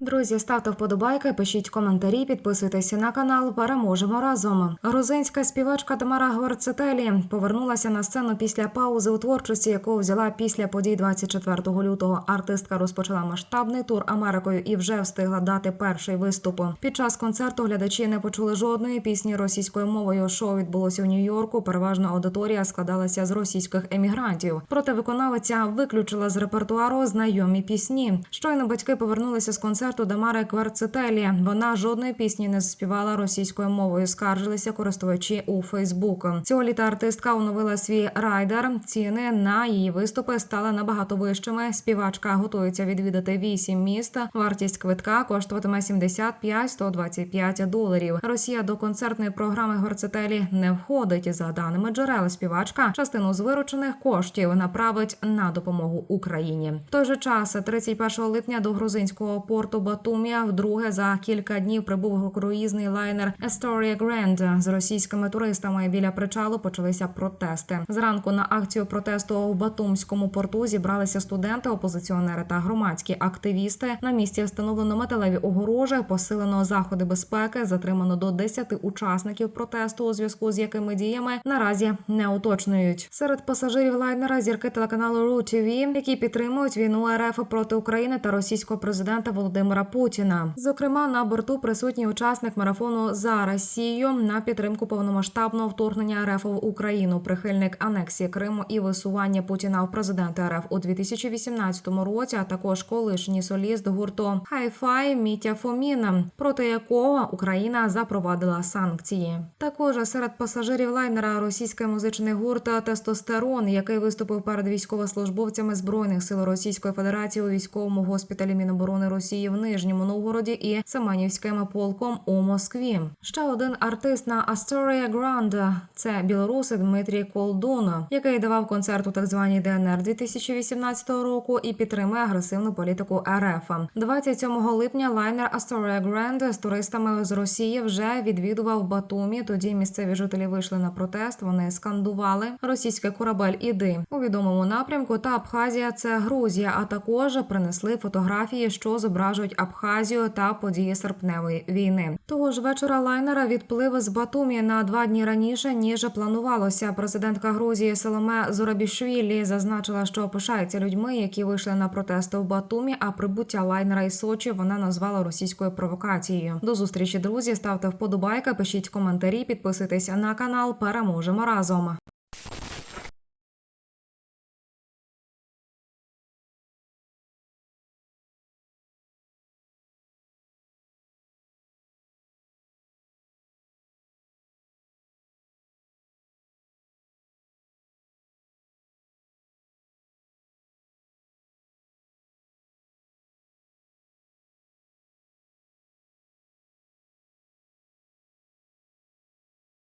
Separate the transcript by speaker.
Speaker 1: Друзі, ставте вподобайки, пишіть коментарі, підписуйтеся на канал. Переможемо разом. Грузинська співачка Тамара Гварцетелі повернулася на сцену після паузи у творчості, яку взяла після подій 24 лютого. Артистка розпочала масштабний тур Америкою і вже встигла дати перший виступ. Під час концерту глядачі не почули жодної пісні російською мовою. Шоу відбулося у Нью-Йорку. Переважно аудиторія складалася з російських емігрантів. Проте виконавиця виключила з репертуару знайомі пісні. Щойно батьки повернулися з концерту Дамари Кварцетелі. Вона жодної пісні не співала російською мовою. Скаржилися користувачі у Фейсбук. Цього літа артистка оновила свій райдер. Ціни на її виступи стали набагато вищими. Співачка готується відвідати вісім міст. Вартість квитка коштуватиме 75-125 доларів. Росія до концертної програми Горцетелі не входить. За даними джерел, співачка частину з виручених коштів направить на допомогу Україні. В той же час, 31 липня, до грузинського порту Батумія вдруге за кілька днів прибув круїзний лайнер Astoria Grand. з російськими туристами. Біля причалу почалися протести. Зранку на акцію протесту в Батумському порту зібралися студенти, опозиціонери та громадські активісти. На місці встановлено металеві огорожі, посилено заходи безпеки. Затримано до 10 учасників протесту, у зв'язку з якими діями наразі не уточнюють. Серед пасажирів лайнера зірки телеканалу РУ-ТВ, які підтримують війну РФ проти України та російського президента Володимира Путіна. Зокрема, на борту присутній учасник марафону за Росію на підтримку повномасштабного вторгнення РФ в Україну, прихильник анексії Криму і висування Путіна в президенти РФ у 2018 році, а також колишній соліст гурту Hi-Fi Мітя Фоміна, проти якого Україна запровадила санкції. Також серед пасажирів лайнера російський музичний гурт Тестостерон, який виступив перед військовослужбовцями збройних сил Російської Федерації у військовому госпіталі Міноборони Росії в Нижньому Новгороді і Семенівським полком у Москві. Ще один артист на Astoria Grand – це білоруси Дмитрій Колдун, який давав концерт у так званій ДНР 2018 року і підтримує агресивну політику РФ. 27 липня лайнер Astoria Grand з туристами з Росії вже відвідував Батумі. Тоді місцеві жителі вийшли на протест. Вони скандували російський корабель іди у відомому напрямку. Та Абхазія це Грузія. А також принесли фотографії, що зображують Абхазію та події серпневої війни. Того ж вечора лайнера відплив з Батумі на два дні раніше ніж планувалося. Президентка Грузії Соломе Зорабішвілі зазначила, що пишається людьми, які вийшли на протести в Батумі. А прибуття лайнера із Сочі вона назвала російською провокацією. До зустрічі, друзі. Ставте вподобайки, пишіть коментарі, підписуйтесь на канал. Переможемо разом.